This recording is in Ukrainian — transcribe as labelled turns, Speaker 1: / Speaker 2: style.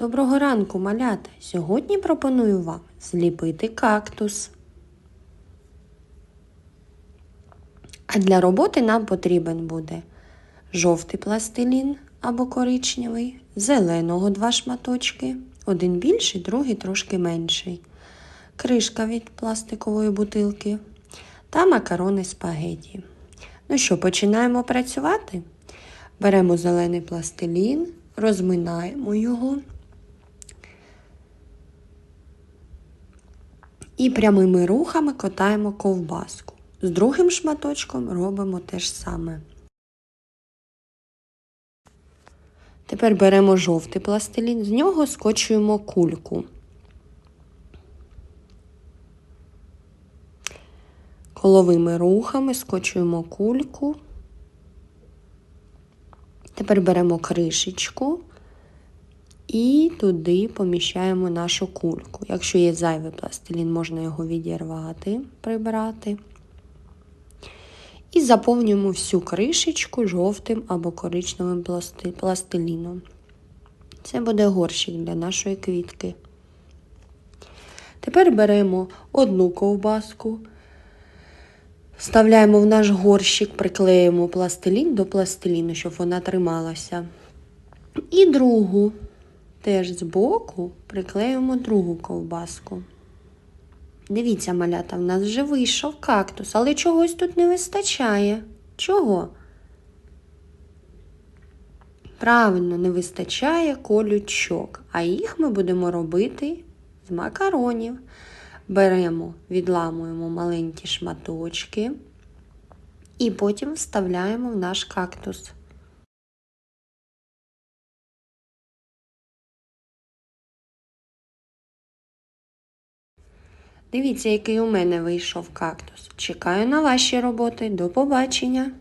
Speaker 1: Доброго ранку, малята! Сьогодні пропоную вам зліпити кактус. А для роботи нам потрібен буде жовтий пластилін або коричневий, зеленого два шматочки, один більший, другий трошки менший, кришка від пластикової бутилки та макарони спагеті. Ну що, починаємо працювати? Беремо зелений пластилін, розминаємо його. І прямими рухами катаємо ковбаску. З другим шматочком робимо те ж саме. Тепер беремо жовтий пластилін, з нього скочуємо кульку. Коловими рухами скочуємо кульку. Тепер беремо кришечку і туди поміщаємо нашу кульку. Якщо є зайвий пластилін, можна його відірвати, прибрати. І заповнюємо всю кришечку жовтим або коричневим пластиліном. Це буде горщик для нашої квітки. Тепер беремо одну ковбаску, вставляємо в наш горщик, приклеїмо пластилін до пластиліну, щоб вона трималася. І другу теж збоку приклеїмо другу ковбаску. Дивіться, малята, в нас вже вийшов кактус, але чогось тут не вистачає. Чого? Правильно, не вистачає колючок, а їх ми будемо робити з макаронів. Беремо, відламуємо маленькі шматочки і потім вставляємо в наш кактус. Дивіться, який у мене вийшов кактус. Чекаю на ваші роботи. До побачення!